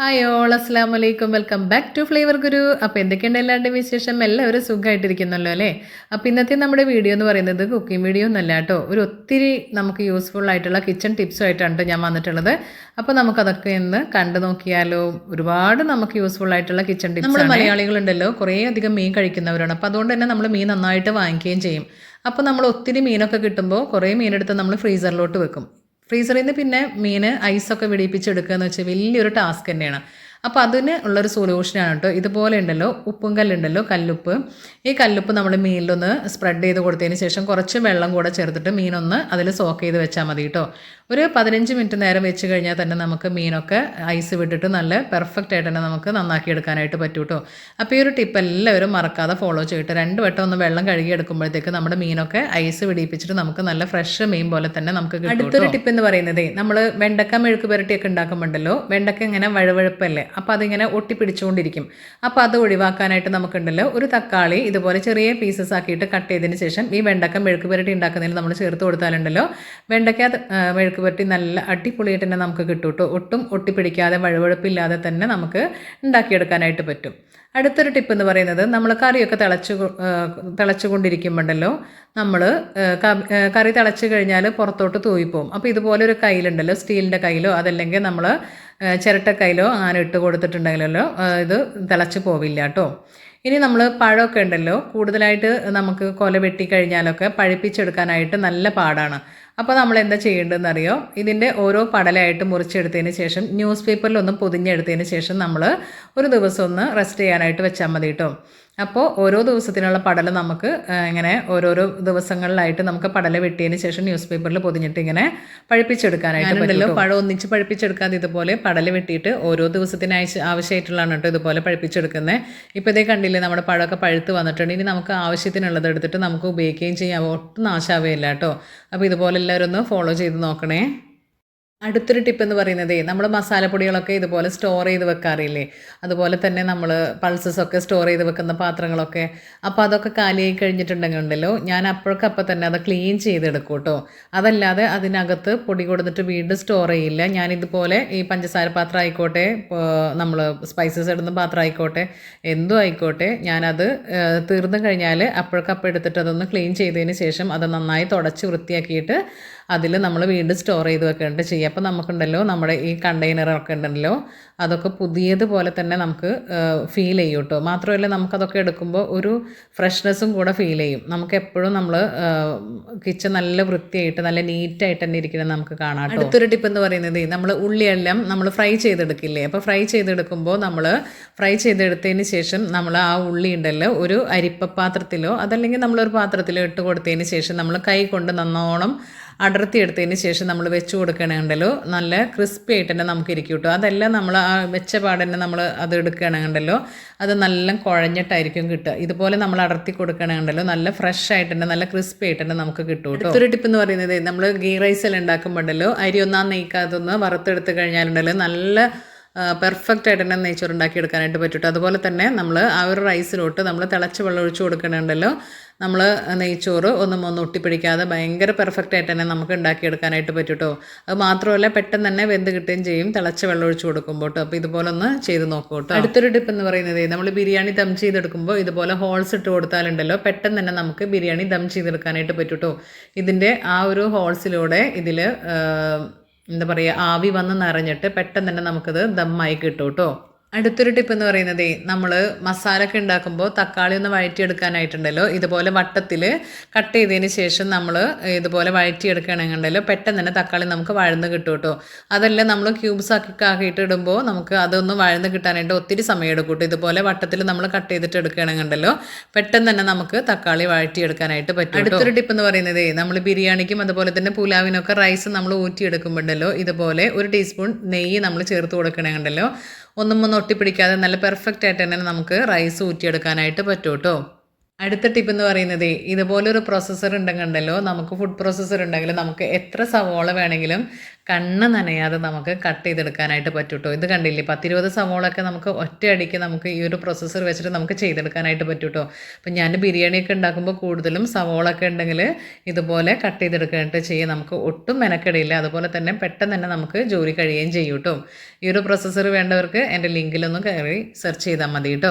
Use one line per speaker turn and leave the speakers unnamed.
Hi all അസ്സാം വലൈക്കും welcome back to Flavour Guru അപ്പോൾ എന്തൊക്കെയുണ്ട് എല്ലാവരുടെയും വിശേഷം? എല്ലാവരും സുഖമായിട്ടിരിക്കുന്നല്ലോ അല്ലേ? അപ്പോൾ ഇന്നത്തെ നമ്മുടെ വീഡിയോ എന്ന് പറയുന്നത് കുക്കിംഗ് വീഡിയോ ഒന്നല്ല കേട്ടോ. ഒരു ഒത്തിരി നമുക്ക് യൂസ്ഫുൾ ആയിട്ടുള്ള കിച്ചൺ ടിപ്സും ആയിട്ടാണ് ഞാൻ വന്നിട്ടുള്ളത്. അപ്പോൾ നമുക്കതൊക്കെ ഇന്ന് കണ്ടു നോക്കിയാലോ. ഒരുപാട് നമുക്ക് യൂസ്ഫുൾ ആയിട്ടുള്ള കിച്ചൺ ടിപ്സ് നമ്മൾ മലയാളികളുണ്ടല്ലോ. കുറേ അധികം മീൻ കഴിക്കുന്നവരാണ്. അപ്പോൾ അതുകൊണ്ട് തന്നെ നമ്മൾ മീൻ നന്നായിട്ട് വാങ്ങിക്കുകയും ചെയ്യും. അപ്പോൾ നമ്മൾ ഒത്തിരി മീനൊക്കെ കിട്ടുമ്പോൾ കുറേ മീനെടുത്ത് നമ്മൾ ഫ്രീസറിലോട്ട് വെക്കും. ഫ്രീസറിൽ നിന്ന് പിന്നെ മീൻ ഐസൊക്കെ വെടിപ്പിച്ചെടുക്കുക എന്ന് വെച്ചാൽ വലിയൊരു ടാസ്ക് തന്നെയാണ്. അപ്പോൾ അതിന് ഉള്ളൊരു സൊല്യൂഷനാണ് കേട്ടോ ഇതുപോലെ ഉണ്ടല്ലോ ഉപ്പും കല്ലുണ്ടല്ലോ കല്ലുപ്പ്. ഈ കല്ലുപ്പ് നമ്മൾ മീനിലൊന്ന് സ്പ്രെഡ് ചെയ്ത് കൊടുത്തതിന് ശേഷം കുറച്ച് വെള്ളം കൂടെ ചേർത്തിട്ട് മീനൊന്ന് അതിൽ സോക്ക് ചെയ്ത് വെച്ചാൽ മതി കേട്ടോ ഒരു പതിനഞ്ച് മിനിറ്റ് നേരം വെച്ച് കഴിഞ്ഞാൽ തന്നെ നമുക്ക് മീനൊക്കെ ഐസ് വിട്ടിട്ട് നല്ല പെർഫെക്റ്റ് ആയിട്ട് തന്നെ നമുക്ക് നന്നാക്കി എടുക്കാനായിട്ട് പറ്റും കേട്ടോ അപ്പോൾ ഈ ഒരു ടിപ്പ് എല്ലാവരും മറക്കാതെ ഫോളോ ചെയ്തിട്ട് രണ്ട് വട്ടം ഒന്ന് വെള്ളം കഴുകി എടുക്കുമ്പോഴത്തേക്ക് നമ്മുടെ മീനൊക്കെ ഐസ് പിടിപ്പിച്ചിട്ട് നമുക്ക് നല്ല ഫ്രഷ് മീൻ പോലെ തന്നെ നമുക്ക് കിട്ടും അടുത്തൊരു ടിപ്പ് എന്ന് പറയുന്നത് നമ്മൾ വെണ്ടക്ക മെഴുക്ക് പുരട്ടിയൊക്കെ ഉണ്ടാക്കുമ്പോണ്ടല്ലോ വെണ്ടക്ക ഇങ്ങനെ വഴുവഴുപ്പല്ലേ അപ്പോൾ അതിങ്ങനെ ഒട്ടിപ്പിടിച്ചുകൊണ്ടിരിക്കും. അപ്പോൾ അത് ഒഴിവാക്കാനായിട്ട് നമുക്കുണ്ടല്ലോ ഒരു തക്കാളി ഇതുപോലെ ചെറിയ പീസസ് ആക്കിയിട്ട് കട്ട് ചെയ്തതിന് ശേഷം ഈ വെണ്ടക്ക മെഴുക്ക് പുരട്ടി ഉണ്ടാക്കുന്നതിൽ നമ്മൾ ചേർത്ത് കൊടുത്താലുണ്ടല്ലോ. വെണ്ടയ്ക്ക മെഴുക്ക് പുരട്ടി നല്ല അടിപൊളിയായിട്ട് തന്നെ നമുക്ക് കിട്ടും കേട്ടോ ഒട്ടും ഒട്ടിപ്പിടിക്കാതെ വഴുവഴുപ്പില്ലാതെ തന്നെ നമുക്ക് ഉണ്ടാക്കിയെടുക്കാനായിട്ട് പറ്റും. അടുത്തൊരു ടിപ്പ് എന്ന് പറയുന്നത് നമ്മൾ കറിയൊക്കെ തിളച്ച് തിളച്ചുകൊണ്ടിരിക്കുമ്പോണ്ടല്ലോ നമ്മൾ കറി തിളച്ച് കഴിഞ്ഞാൽ പുറത്തോട്ട് തൂയിപ്പോവും അപ്പോൾ ഇതുപോലെ ഒരു കയ്യിലുണ്ടല്ലോ സ്റ്റീലിന്റെ കയ്യിലോ അതല്ലെങ്കിൽ നമ്മൾ ചിരട്ട കയ്യിലോ അങ്ങനെ ഇട്ട് കൊടുത്തിട്ടുണ്ടെങ്കിലല്ലോ ഇത് തിളച്ച് പോവില്ല കേട്ടോ ഇനി നമ്മൾ പഴമൊക്കെ ഉണ്ടല്ലോ കൂടുതലായിട്ട് നമുക്ക് കൊല വെട്ടി കഴിഞ്ഞാലൊക്കെ പഴുപ്പിച്ചെടുക്കാനായിട്ട് നല്ല പാടാണ്. അപ്പോൾ നമ്മൾ എന്താ ചെയ്യേണ്ടതെന്ന് അറിയോ ഇതിന്റെ ഓരോ പടലായിട്ട് മുറിച്ചെടുത്തതിന് ശേഷം ന്യൂസ് പേപ്പറിലൊന്ന് പൊതിഞ്ഞെടുത്തതിന് ശേഷം നമ്മൾ ഒരു ദിവസം ഒന്ന് റെസ്റ്റ് ചെയ്യാനായിട്ട് വെച്ചാൽ മതി കേട്ടോ അപ്പോൾ ഓരോ ദിവസത്തിനുള്ള പടല നമുക്ക് ഇങ്ങനെ ഓരോരോ ദിവസങ്ങളിലായിട്ട് നമുക്ക് പടല വെട്ടിയതിന് ശേഷം ന്യൂസ് പേപ്പറിൽ പൊതിഞ്ഞിട്ട് ഇങ്ങനെ പഴിപ്പിച്ചെടുക്കാനായിട്ട് പറ്റുമല്ലോ പഴം ഒന്നിച്ച് പഴിപ്പിച്ചെടുക്കാതെ ഇതുപോലെ പടല വെട്ടിയിട്ട് ഓരോ ദിവസത്തിന് ആവശ്യ ആവശ്യമായിട്ടുള്ളതാണ് കേട്ടോ ഇതുപോലെ പഴിപ്പിച്ചെടുക്കുന്നത് ഇപ്പോൾ ഇതേ കണ്ടില്ലേ നമ്മുടെ പഴമൊക്കെ പഴുത്ത് വന്നിട്ടുണ്ട്. ഇനി നമുക്ക് ആവശ്യത്തിനുള്ളത് എടുത്തിട്ട് നമുക്ക് ഉപയോഗിക്കുകയും ചെയ്യാം. ഒട്ടും നാശാവുകയില്ല കേട്ടോ അപ്പോൾ ഇതുപോലെ എല്ലാവരും ഒന്ന് ഫോളോ ചെയ്ത് നോക്കണേ. അടുത്തൊരു ടിപ്പ് എന്ന് പറയുന്നത് നമ്മൾ മസാലപ്പൊടികളൊക്കെ ഇതുപോലെ സ്റ്റോർ ചെയ്ത് വെക്കാറില്ലേ? അതുപോലെ തന്നെ നമ്മൾ പൾസസൊക്കെ സ്റ്റോർ ചെയ്ത് വെക്കുന്ന പാത്രങ്ങളൊക്കെ. അപ്പോൾ അതൊക്കെ കാലിയായി കഴിഞ്ഞിട്ടുണ്ടെങ്കിൽ ഉണ്ടല്ലോ ഞാൻ അപ്പോഴൊക്കെ തന്നെ അത് ക്ലീൻ ചെയ്തെടുക്കും കേട്ടോ അതല്ലാതെ അതിനകത്ത് പൊടി കൊടുത്തിട്ട് വീണ്ടും സ്റ്റോർ ചെയ്യില്ല. ഞാൻ ഇതുപോലെ ഈ പഞ്ചസാര പാത്രം ആയിക്കോട്ടെ നമ്മൾ സ്പൈസസ് ഇടുന്ന പാത്രം ആയിക്കോട്ടെ എന്തും ആയിക്കോട്ടെ ഞാനത് തീർന്നു കഴിഞ്ഞാൽ അപ്പോഴൊക്കെ അപ്പം എടുത്തിട്ട് അതൊന്ന് ക്ലീൻ ചെയ്തതിന് ശേഷം അത് നന്നായി തുടച്ച് വൃത്തിയാക്കിയിട്ട് അതിൽ നമ്മൾ വീണ്ടും സ്റ്റോർ ചെയ്ത് വെക്കേണ്ട ചെയ്യുക അപ്പോൾ നമുക്കുണ്ടല്ലോ നമ്മുടെ ഈ കണ്ടെയ്നറൊക്കെ ഉണ്ടല്ലോ അതൊക്കെ പുതിയതുപോലെ തന്നെ നമുക്ക് ഫീൽ ചെയ്യും കേട്ടോ മാത്രമല്ല നമുക്കതൊക്കെ എടുക്കുമ്പോൾ ഒരു ഫ്രഷ്നെസ്സും കൂടെ ഫീൽ ചെയ്യും. നമുക്ക് എപ്പോഴും നമ്മൾ കിച്ചൺ നല്ല വൃത്തിയായിട്ട് നല്ല നീറ്റായിട്ട് തന്നെ ഇരിക്കുന്നത് നമുക്ക് കാണാം അടുത്തൊരു ടിപ്പ് എന്ന് പറയുന്നത് നമ്മൾ ഉള്ളിയെല്ലാം നമ്മൾ ഫ്രൈ ചെയ്തെടുക്കില്ലേ? അപ്പോൾ ഫ്രൈ ചെയ്തെടുക്കുമ്പോൾ നമ്മൾ ഫ്രൈ ചെയ്തെടുത്തതിന് ശേഷം നമ്മൾ ആ ഉള്ളി ഉണ്ടല്ലോ ഒരു അരിപ്പ പാത്രത്തിലോ അതല്ലെങ്കിൽ നമ്മളൊരു പാത്രത്തിലോ ഇട്ട് കൊടുത്തതിന് ശേഷം നമ്മൾ കൈ കൊണ്ട് നന്നോണം അടർത്തി എടുത്തതിന് ശേഷം നമ്മൾ വെച്ച് കൊടുക്കണമെന്നുണ്ടല്ലോ നല്ല ക്രിസ്പി ആയിട്ട് തന്നെ നമുക്ക് ഇരിക്കും കേട്ടോ. അതെല്ലാം നമ്മൾ ആ വെച്ച പാടന്നെ നമ്മൾ അത് എടുക്കുകയാണെന്നുണ്ടല്ലോ അത് നല്ല കുഴഞ്ഞിട്ടായിരിക്കും കിട്ടുക. ഇതുപോലെ നമ്മൾ അടർത്തി കൊടുക്കണമെന്നുണ്ടല്ലോ നല്ല ഫ്രഷ് ആയിട്ട് തന്നെ നല്ല ക്രിസ്പി ആയിട്ട് തന്നെ നമുക്ക് കിട്ടും കേട്ടോ. ഒരു ടിപ്പ് എന്ന് പറയുന്നത് നമ്മൾ ഗീ റൈസ് എല്ലാം ഉണ്ടാക്കുമ്പോണ്ടല്ലോ അരി ഒന്നാം നെയ്ക്കാതൊന്ന് വറുത്തെടുത്ത് കഴിഞ്ഞാലുണ്ടല്ലോ നല്ല പെർഫെക്റ്റ് ആയിട്ട് തന്നെ ഉണ്ടാക്കി എടുക്കാനായിട്ട് പറ്റും അതുപോലെ തന്നെ നമ്മൾ ആ ഒരു റൈസിലോട്ട് നമ്മൾ തിളച്ച് വെള്ളം ഒഴിച്ച് കൊടുക്കണുണ്ടല്ലോ. നമ്മൾ നെയ്ച്ചോറ് ഒന്നും ഒന്ന് ഒട്ടിപ്പിടിക്കാതെ ഭയങ്കര പെർഫെക്റ്റ് ആയിട്ട് തന്നെ നമുക്ക് ഉണ്ടാക്കിയെടുക്കാനായിട്ട് പറ്റും കേട്ടോ അത് മാത്രമല്ല പെട്ടെന്ന് തന്നെ വെന്ത് കിട്ടുകയും ചെയ്യും. തിളച്ച് വെള്ളം ഒഴിച്ച് കൊടുക്കുമ്പോൾ അപ്പോൾ ഇതുപോലെ ഒന്ന് ചെയ്ത് നോക്കൂ കേട്ടോ അടുത്തൊരു ടിപ്പ് എന്ന് പറയുന്നത് നമ്മൾ ബിരിയാണി ദം ചെയ്തെടുക്കുമ്പോൾ ഇതുപോലെ ഹോൾസ് ഇട്ട് കൊടുത്താലുണ്ടല്ലോ പെട്ടെന്ന് തന്നെ നമുക്ക് ബിരിയാണി ദം ചെയ്തെടുക്കാനായിട്ട് പറ്റും കേട്ടോ ഇതിന്റെ ആ ഒരു ഹോൾസിലൂടെ ഇതിൽ എന്താ പറയുക ആവി വന്ന് നിറഞ്ഞിട്ട് പെട്ടെന്ന് തന്നെ നമുക്കത് ദമ്മായി കിട്ടും കേട്ടോ അടുത്തൊരു ടിപ്പ് എന്ന് പറയുന്നത് നമ്മൾ മസാല ഒക്കെ ഉണ്ടാക്കുമ്പോൾ തക്കാളി ഒന്ന് വഴറ്റിയെടുക്കാനായിട്ടുണ്ടല്ലോ. ഇതുപോലെ വട്ടത്തിൽ കട്ട് ചെയ്തതിന് ശേഷം നമ്മൾ ഇതുപോലെ വഴറ്റിയെടുക്കുകയാണെന്നുണ്ടല്ലോ പെട്ടെന്ന് തന്നെ തക്കാളി നമുക്ക് വഴന്ന് കിട്ടും കേട്ടോ. അതല്ല നമ്മൾ ക്യൂബ്സ് ആക്കി ആക്കിയിട്ട് ഇടുമ്പോൾ നമുക്ക് അതൊന്ന് വഴന്ന് കിട്ടാനായിട്ട് ഒത്തിരി സമയം എടുക്കും കേട്ടോ. ഇതുപോലെ വട്ടത്തിൽ നമ്മൾ കട്ട് ചെയ്തിട്ട് എടുക്കുകയാണെന്നുണ്ടല്ലോ. പെട്ടെന്ന് തന്നെ നമുക്ക് തക്കാളി വഴറ്റിയെടുക്കാനായിട്ട് പറ്റും അടുത്തൊരു ടിപ്പ് എന്ന് പറയുന്നത് നമ്മൾ ബിരിയാണിക്കും അതുപോലെ തന്നെ പുലാവിനൊക്കെ റൈസ് നമ്മൾ ഊറ്റിയെടുക്കുമ്പോഴല്ലോ ഇതുപോലെ ഒരു ടീസ്പൂൺ നെയ്യ് നമ്മൾ ചേർത്ത് കൊടുക്കണമെന്നുണ്ടല്ലോ ഒന്നും ഒന്നും ഒട്ടിപ്പിടിക്കാതെ നല്ല പെർഫെക്റ്റ് ആയിട്ട് തന്നെ നമുക്ക് റൈസ് ഊറ്റിയെടുക്കാനായിട്ട് പറ്റും കേട്ടോ അടുത്ത ടിപ്പ് എന്ന് പറയുന്നത് ഇതുപോലൊരു പ്രോസസ്സർ ഉണ്ടെങ്കിലോ നമുക്ക് ഫുഡ് പ്രോസസ്സർ ഉണ്ടെങ്കിൽ നമുക്ക് എത്ര സവോള വേണമെങ്കിലും കണ്ണ് നനയാതെ നമുക്ക് കട്ട് ചെയ്തെടുക്കാനായിട്ട് പറ്റൂട്ടോ. ഇത് കണ്ടില്ലേ? പത്തിരുപത് സവോളൊക്കെ നമുക്ക് ഒറ്റയടിക്ക് നമുക്ക് ഈ ഒരു പ്രോസസ്സർ വെച്ചിട്ട് നമുക്ക് ചെയ്തെടുക്കാനായിട്ട് പറ്റൂട്ടോ. അപ്പം ഞാൻ ബിരിയാണിയൊക്കെ ഉണ്ടാക്കുമ്പോൾ കൂടുതലും സവോളൊക്കെ ഉണ്ടെങ്കിൽ ഇതുപോലെ കട്ട് ചെയ്തെടുക്കാനായിട്ട് ചെയ്യും. നമുക്ക് ഒട്ടും മെനക്കെടില്ല. അതുപോലെ തന്നെ പെട്ടെന്ന് തന്നെ നമുക്ക് ജോലി കഴിയുകയും ചെയ്യൂട്ടോ ഈ ഒരു പ്രോസസ്സർ വേണ്ടവർക്ക് എന്റെ ലിങ്കിലൊന്ന് കയറി സെർച്ച് ചെയ്താൽ മതി കേട്ടോ.